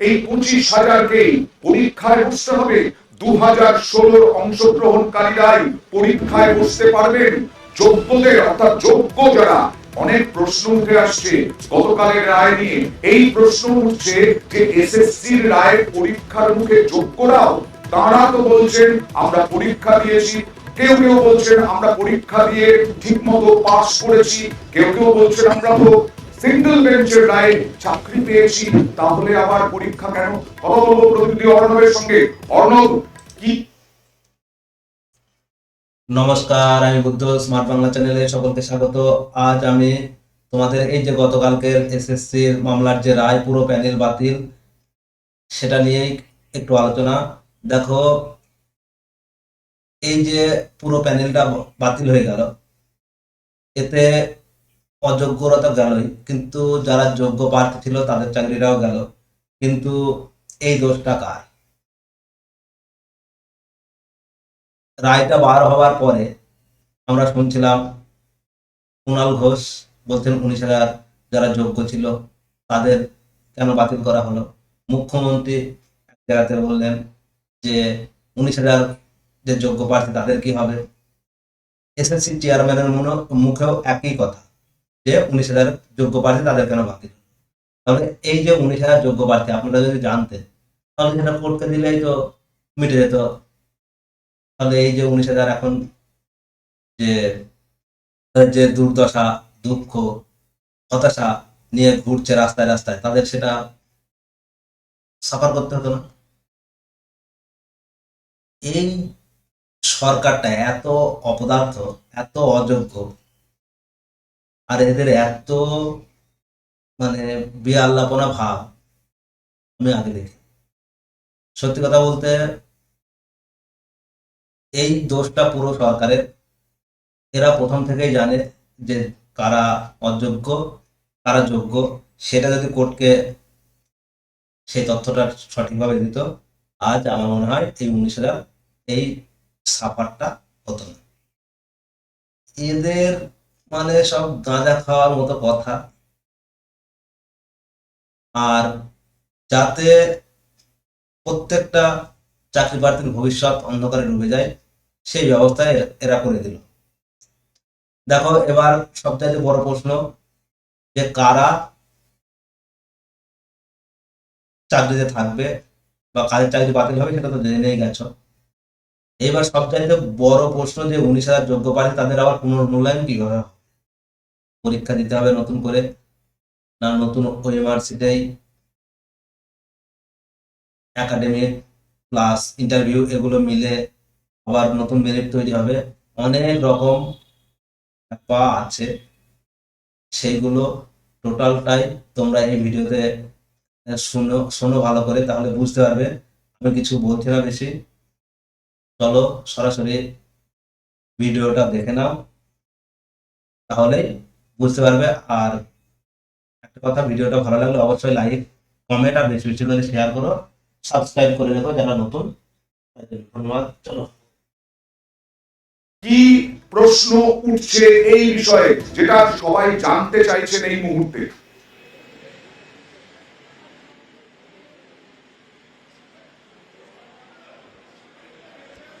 এই পঁচিশ হাজারকেই পরীক্ষায় বসতে হবে। দু হাজার ষোলোর অংশগ্রহণকারীরাই পরীক্ষায় বসতে পারবেন। যোগ্যদের অর্থাৎ যোগ্য যারা, অনেক প্রশ্ন উঠে আসছে। গতকালের রায় নিয়ে এই প্রশ্ন উঠছে যে এসএসসির রায় পরীক্ষার মুখে যোগ্যরাও, তারা তো বলছেন, আমরা পরীক্ষা দিয়েছি। কেউ কেউ বলছেন, আমরা পরীক্ষা দিয়ে ঠিক মতো পাস করেছি। কেউ কেউ বলছেন, আমরা তো সিঙ্গেল বেঞ্চের রায়ে চাকরি পেয়েছি, তাহলে আবার পরীক্ষা কেন? কথা প্রতিনিধি অর্ণবের সঙ্গে। অর্ণব, কি? নমস্কার, আমি বুদ্ধ স্মার্ট বাংলা চ্যানেলে সকলকে স্বাগত। আজ আমি তোমাদের এই যে গতকালকের এসএসসির মামলার যে রায়, পুরো প্যানেল বাতিল, সেটা নিয়েই একটু আলোচনা। দেখো, এই যে পুরো প্যানেলটা বাতিল হয়ে গেল, এতে অযোগ্যরা তো গেলই। কিন্তু যারা যোগ্য প্রার্থী ছিল, তাদের চাকরিটাও গেল। কিন্তু এই দোষটা কার? রায়টা বার হওয়ার পরে আমরা শুনছিলাম কুণাল ঘোষ বলছেন, উনিশ হাজার যারা যোগ্য ছিল, তাদের কেন বাতিল করা হলো? মুখ্যমন্ত্রী এক জায়গাতে বললেন যে, উনিশ হাজার যে যোগ্য প্রার্থী, তাদের কি হবে? এসএসসি চেয়ারম্যানের মুখেও একই কথা। যে উনিশ হাজার যোগ্য প্রার্থী তাদের কেন বাতিল তাহলে এই যে উনিশ হাজার যোগ্য প্রার্থী, আপনারা যদি জানতেন, তাহলে সেটা কোর্টকে দিলেই তো মিটে যেত। তাহলে এই যে উনিশ হাজার এখন যে যে দুর্দশা, দুঃখ, হতাশা নিয়ে ঘুরছে রাস্তায় রাস্তায়, তাদের সেটা সাফার করতে হতো না? এই সরকারটা এত অপদার্থ, এত অযোগ্য আর এদের এত মানে বিয়াল্লাপনা ভাব, আমি আগে দেখি। সত্যি কথা বলতে, এই দোষটা পুরো সরকারের। এরা প্রথম থেকেই জানে যে কারা অযোগ্য, কারা যোগ্য। সেটা যদি কোর্টকে সেই তথ্যটা সঠিকভাবে দিত, আজ আমার মনে হয় এই উনিশ হাজার এই সাফারটা হতো না। এদের মানে সব গাঁজা খাওয়ার মতো কথা। আর যাতে প্রত্যেকটা চাকরি প্রার্থীর ভবিষ্যৎ অন্ধকারে ডুবে যায়, সেই ব্যবস্থায় এরা করে দিল। দেখো, এবার সবচাইতে বড় প্রশ্ন যে কারা চাকরিতে থাকবে বা কাদের চাকরি বাতিল হবে সেটা তো জেনেই গেছো। এবার সবচাইতে বড় প্রশ্ন যে উনিশ হাজার যোগ্য প্রার্থী তাদের আবার পুনর্মূল্যায়ন কীভাবে হবে? পরীক্ষা দিতে হবে নতুন করে। না, নতুন ইউনিভার্সিটি একাডেমিক প্লাস ইন্টারভিউ এগুলো মিলে আবার নতুন মেরিট তৈরি হবে। অনেক রকম পা আছে সেইগুলো টোটালটাই তোমরা এই ভিডিওতে শুনো, শোনো ভালো করে, তাহলে বুঝতে পারবে। আমি কিছু বলছি না বেশি। চলো সরাসরি ভিডিওটা দেখে নাও। তাহলেই বুঝতে পারবে। আর একটা কথা ভিডিওটা ভালো লাগলে অবশ্যই লাইক কমেন্ট আর বেশি বেশি করে শেয়ার করো। সাবস্ক্রাইব করে রেখো যারা নতুন। ধন্যবাদ। চলো। কি প্রশ্ন উঠছে এই বিষয়ে যেটা সবাই জানতে চাইছেন এই মুহূর্তে?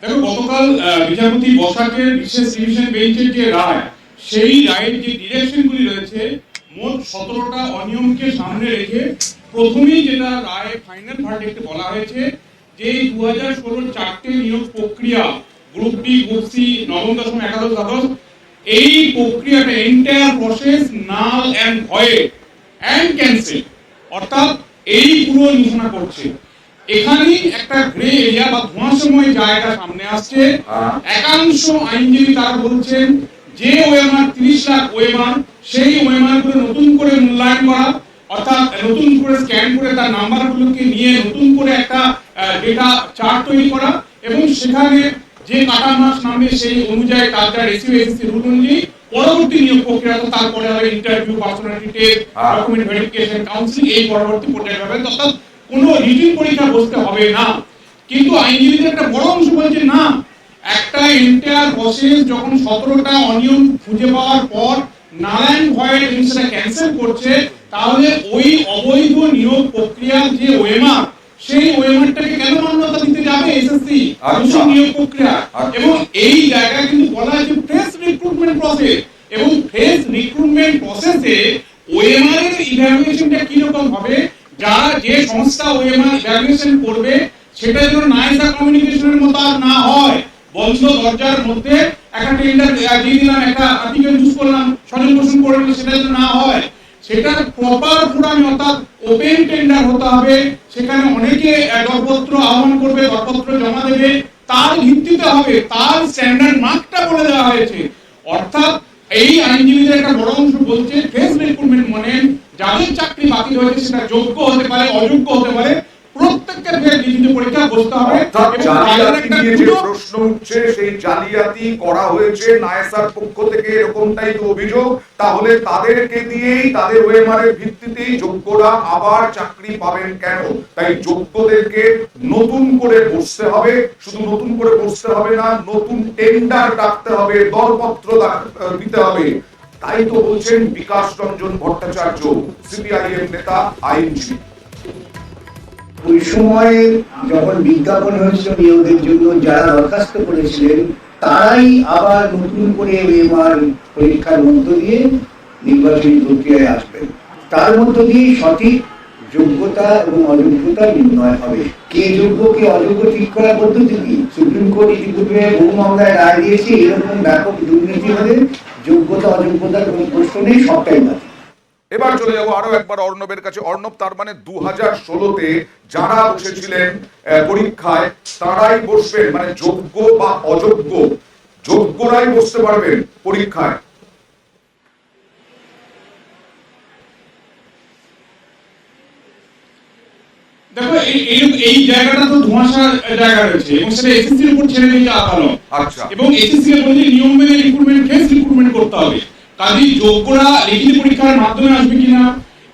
দেখো গতকাল বিচারপতি বসাকের বিশেষ ডিভিশন বেঞ্চের যে রায় সেই রায়ের যে ডিরেকশনগুলি রয়েছে মোট সতেরোটা অনিয়মকে সামনে রেখে প্রথমেই যেটা রায় ফাইনাল ভার্ডিক্টে বলা হয়েছে যে দু হাজার ষোলোর চারটে নিয়োগ প্রক্রিয়া গ্রুপ ডি গ্রুপ সি নবম দশম একাদশ দ্বাদশ এই প্রক্রিয়াটা entire process null and void and cancel অর্থাৎ এই পুরো ঘোষণা করছে। এখানেই একটা গ্রে এরিয়া বা ধোঁয়াশময় জায়গা সামনে আসছে। হ্যাঁ। একাংশ আইনজীবী তারা বলছেন যে ওএমআর তিরিশ লাখ ওএমআর সেই ওএমআরগুলো নতুন করে মূল্যায়ন করা অর্থাৎ নতুন করে স্ক্যান করে তার নাম্বারগুলোকে নিয়ে নতুন করে একটা ডেটা চার্ট তৈরি করা এবং সেখানে যে কাটা মাস নামবে সেই অনুযায়ী তার রেসিও এসএসসি রুল অনুযায়ী পরবর্তী নিয়োগ প্রক্রিয়া তো তারপরে হবে interview personality test. Document verification counselling এই পরবর্তী পর্যায়ে হবে অর্থাৎ কোনো রিটিন পরীক্ষা বসতে হবে না কিন্তু আইনজীবীদের একটা বড় অংশ বলছে না একটা এন্টায়ার প্রসেস যখন সতেরোটা অনিয়ম খুঁজে পাওয়ার পর নারায়ণ ভয়ের জিনিসটা ক্যান্সেল করছে তাহলে ওই অবৈধ নিয়োগ প্রক্রিয়ার যে ওএমআর সেই ওএমআরটাকে কেন মান্যতা দিতে যাবে এসএসসি আচ্ছা। নিয়োগ প্রক্রিয়া। আচ্ছা। এবং এই জায়গায় কিন্তু বলা আছে ফ্রেশ রিক্রুটমেন্ট প্রসেস এবং ফ্রেশ রিক্রুটমেন্ট প্রসেসে ওএমআর এর ইভ্যালুয়েশনটা কি রকম হবে? যারা যে সংস্থা ওএমআর ইভ্যালুয়েশন করবে সেটা যেন নাইসা কমিউনিকেশনের মতো আর না হয়। বন্ধ দরজার মধ্যে একটা টেন্ডার দিয়ে দিলাম, একটা আর্টিকেল চুজ করলাম সজন পোষণ করে সেটা যেন না হয়, সেটা প্রপার ফোরামে অর্থাৎ ওপেন টেন্ডার হতে হবে। সেখানে অনেকে দরপত্র আহ্বান করবে, দরপত্র জমা দেবে। তার ভিত্তিতে হবে, তার স্ট্যান্ডার্ড মার্কটা বলে দেওয়া হয়েছে। অর্থাৎ এই আইনজীবীদের একটা বড় অংশ বলছে ফেস রিক্রুটমেন্ট মানে যাদের চাকরি বাতিল হয়েছে, সেটা যোগ্য হতে পারে, অযোগ্য হতে পারে প্রত্যেককে ফের লিখিত পরীক্ষা বসতে হবে। অর্থাৎ এবং তাদের জালিয়াতি নিয়ে যে প্রশ্ন উঠছে সেই জালিয়াতি করা হয়েছে। নায়েসার পক্ষ থেকে এরকমটাই তো অভিযোগ। তাহলে তাদেরকে দিয়েই তাদের ওএমআর ভিত্তিতেই যোগ্যরা আবার চাকরি পাবেন কেন? তাই যোগ্যদেরকে নতুন করে বসতে হবে। শুধু নতুন করে বসতে হবে না নতুন টেন্ডার ডাকতে হবে দরপত্র দিতে হবে। তাই তো বলছেন বিকাশ রঞ্জন ভট্টাচার্য সিপিআইএম নেতা আইনজীবী। ওই সময়ে যখন বিজ্ঞাপন হয়েছিল নিয়োগের জন্য, যারা দরখাস্ত করেছিলেন, তারাই আবার নতুন করে এবার পরীক্ষার মধ্য দিয়ে নির্বাচনী প্রক্রিয়ায় আসবেন তার মধ্য দিয়ে সঠিক যোগ্যতা এবং অযোগ্যতা নির্ণয় হবে। কে যোগ্য, কে অযোগ্য ঠিক করার পদ্ধতি কি? সুপ্রিম কোর্ট ইতিপূর্বে বহু মামলায় রায় দিয়েছে, এরকম ব্যাপক দুর্নীতি হলে যোগ্যতা অযোগ্যতার কোনো প্রশ্ন নেই, সবটাই বাতিল। এবার চলে যাব আরও একবার অর্ণবের কাছে। অর্ণব তার মানে দু হাজার ষোলোতে যারা বসেছিলেন পরীক্ষায় তারাই বসবেন। মানে যোগ্য বা অযোগ্য যোগ্যরাই বসতে পারবেন পরীক্ষায়। দেখো এই এই- জায়গাটা তো ধোঁয়াশার জায়গা রয়েছে এবং সেটা এসএসসির উপর ছেড়ে দিতে ভালো আচ্ছা। এবং এসএসসি এর বলছে নিয়ম মেনে রিক্রুটমেন্ট রিক্রুটমেন্ট করতে হবে। কাজেই যোগ্যরা লিখিত পরীক্ষার মাধ্যমে আসবে কিনা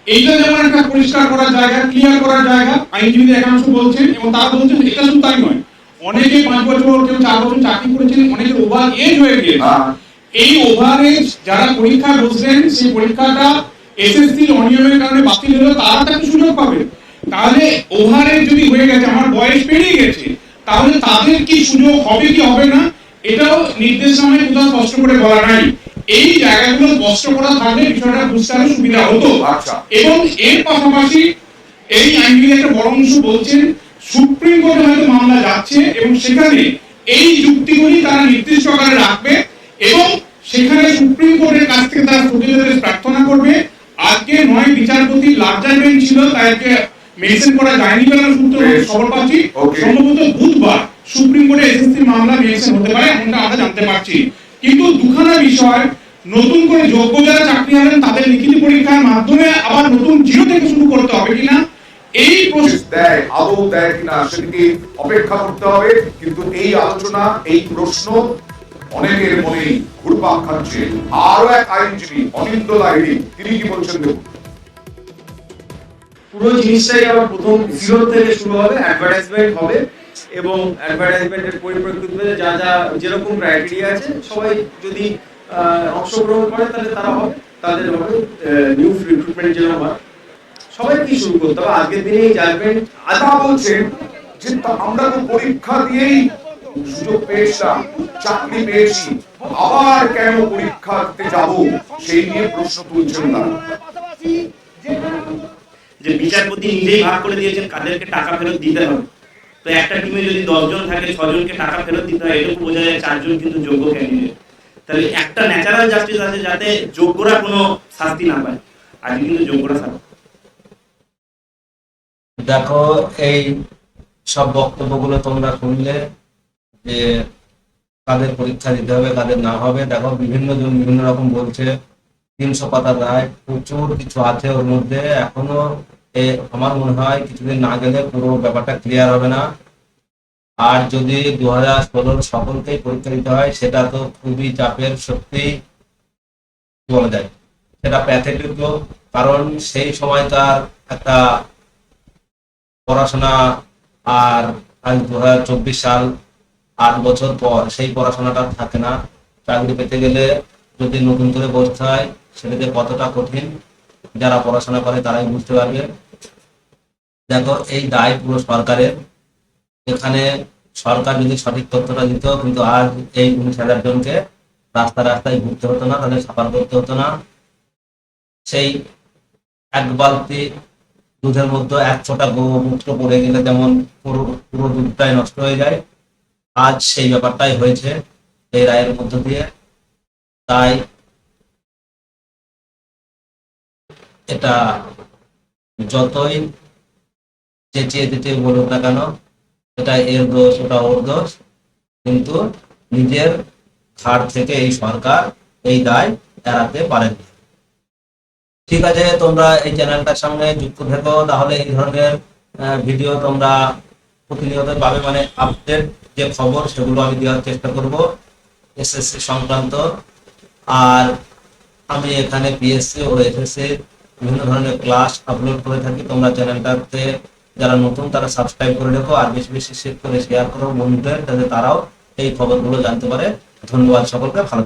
এইটা যেমন একটা পরিষ্কার করার জায়গা ক্লিয়ার করার জায়গা আইনজীবীদের একাংশ বলছেন এবং তারা বলছেন এটা শুধু তাই নয় অনেকে পাঁচ বছর কেউ চার বছর চাকরি করেছেন অনেকের ওভার এজ হয়ে গিয়েছে। হ্যাঁ। এই ওভারেজ যারা পরীক্ষা বসলেন সেই পরীক্ষাটা এসএসসি অনিয়মের কারণে বাতিল হলো তারা তো একটা সুযোগ পাবে। তাহলে ওভারেজ যদি হয়ে গেছে আমার বয়স পেরিয়ে গেছে তাহলে তাদের কি সুযোগ হবে কি হবে না? এটাও নির্দেশনায় কোথাও স্পষ্ট করে বলা নাই। এই জায়গাগুলো স্পষ্ট করা থাকলে বিষয়টা বুঝতে আরও সুবিধা হতো। আচ্ছা। এবং এর পাশাপাশি এই আইনজীবী একটা বড় অংশ বলছেন সুপ্রিম কোর্টে হয়তো মামলা যাচ্ছে এবং সেখানে এই যুক্তিগুলি তারা নির্দিষ্ট আকারে রাখবে এবং সেখানে সুপ্রিম কোর্টের কাছ থেকে তারা স্থগিতাদেশ প্রার্থনা করবে। আজকে নয় বিচারপতি লার্জার বেঞ্চ ছিল তাদেরকে মেনশন করা যায়নি বলে সূত্র খবর পাচ্ছি। সম্ভবত বুধবার সুপ্রিম কোর্টে এসএসসি মামলা মেনশন হতে পারে এমনটা আমরা জানতে পারছি। কিন্তু দুখানা বিষয় নতুন করে যোগ্য যারা চাকরি হলেন তাদের লিখিত পরীক্ষার মাধ্যমে আবার নতুন জিরো থেকে শুরু করতে হবে কিনা? এই প্রশ্ন দেয় আদৌ দেয় কিনা সেদিকে অপেক্ষা করতে হবে। কিন্তু এই আলোচনা এই প্রশ্ন অনেকের মনেই ঘুরপাক খাচ্ছে। আরও এক আইনজীবী অনিন্দ লাহিড়ী তিনি কি বলছেন দেখুন। পুরো জিনিসটাই আবার প্রথম জিরো থেকে শুরু হবে অ্যাডভার্টাইজমেন্ট হবে। এবং অ্যাডভার্টাইজমেন্টের পরিপ্রেক্ষিতে যা যা যেরকম ক্রাইটেরিয়া আছে, সবাই যদি অংশগ্রহণ করে, তাহলে তারা হবে। তাদের হবে নিউ রিক্রুটমেন্ট যেন হয় সবাইকে শুরু করতে হবে? আজকের দিনে এই জাজমেন্ট আদা বলছেন যে আমরা তো পরীক্ষা দিয়েই সুযোগ পেয়েছিলাম, চাকরি পেয়েছি। আবার কেন পরীক্ষা দিতে যাব? সেই নিয়ে প্রশ্ন তুলছেন না যে বিচারপতি নিজেই ভাগ করে দিয়েছেন, কাদেরকে টাকা ফেরত দিতে হবে? তো একটা টিমে যদি দশজন থাকে, ছজনকে টাকা ফেরত দিতে হয়, এটুকু বোঝা যায় চারজন কিন্তু যোগ্য ক্যান্ডিডেট তাহলে একটা ন্যাচারাল জাস্টিস আছে যাতে যোগ্যরা কোনো শাস্তি না পায়। আজকে কিন্তু যোগ্যরা শাস্তি। দেখো, এই সব বক্তব্যগুলো তোমরা শুনলে যে কাদের পরীক্ষা দিতে হবে, কাদের না হবে। দেখো বিভিন্ন জন বিভিন্ন রকম বলছে। তিনশো পাতার রায় প্রচুর কিছু আছে ওর মধ্যে। এখনও আমার মনে হয় কিছুদিন না গেলে পুরো ব্যাপারটা ক্লিয়ার হবে না। আর যদি দু হাজার ষোলোর সকলকেই পরীক্ষা দিতে হয়, সেটা তো খুবই চাপের সত্যি বলা যায়। সেটা প্যাথেটিক কারণ সেই সময় তার একটা পড়াশোনা আর আজ দু হাজার চব্বিশ সাল আট বছর পর সেই পড়াশোনাটা থাকে না। চাকরি পেতে গেলে যদি নতুন করে বসতে হয় সেটাতে কতটা কঠিন যারা পড়াশোনা করে তারাই বুঝতে পারবে। দেখো, এই দায় পুরো সরকারের। এখানে সরকার যদি সঠিক তথ্যটা দিত, কিন্তু আজ এই উনিশ হাজার জনকে রাস্তা রাস্তায় ঘুরতে হতো না, তাদের সাফার করতে হতো না। সেই এক বালতি দুধের মধ্যে এক ছোটা গোমূত্র পড়ে গেলে যেমন পুরো পুরো দুধটাই নষ্ট হয়ে যায়। আজ সেই ব্যাপারটাই হয়েছে এই রায়ের মধ্য দিয়ে। তাই এটা যতই চেঁচিয়ে চেঁচিয়ে বলুক না কেন, এটা এর দোষ, ওটা ওর দোষ। কিন্তু নিজের খাট থেকে এই সরকার এই দায় এড়াতে পারেনি। ঠিক আছে, তোমরা এই চ্যানেলটার সঙ্গে যুক্ত থেকো, তাহলে এই ধরনের ভিডিও তোমরা প্রতিনিয়ত পাবে। মানে আপডেট যে খবর, সেগুলো আমি দেওয়ার চেষ্টা করব এসএসসি সংক্রান্ত। আর আমি এখানে পিএসসি ও এসএসসি বিভিন্ন ধরনের ক্লাস আপলোড করে থাকি তোমরা চ্যানেলটাতে যারা নতুন, তারা সাবস্ক্রাইব করে রেখো আর বেশি বেশি শেয়ার করে শেয়ার করো বন্ধুদের, যাতে তারাও এই খবরগুলো জানতে পারে ধন্যবাদ সকলকে, ভালো।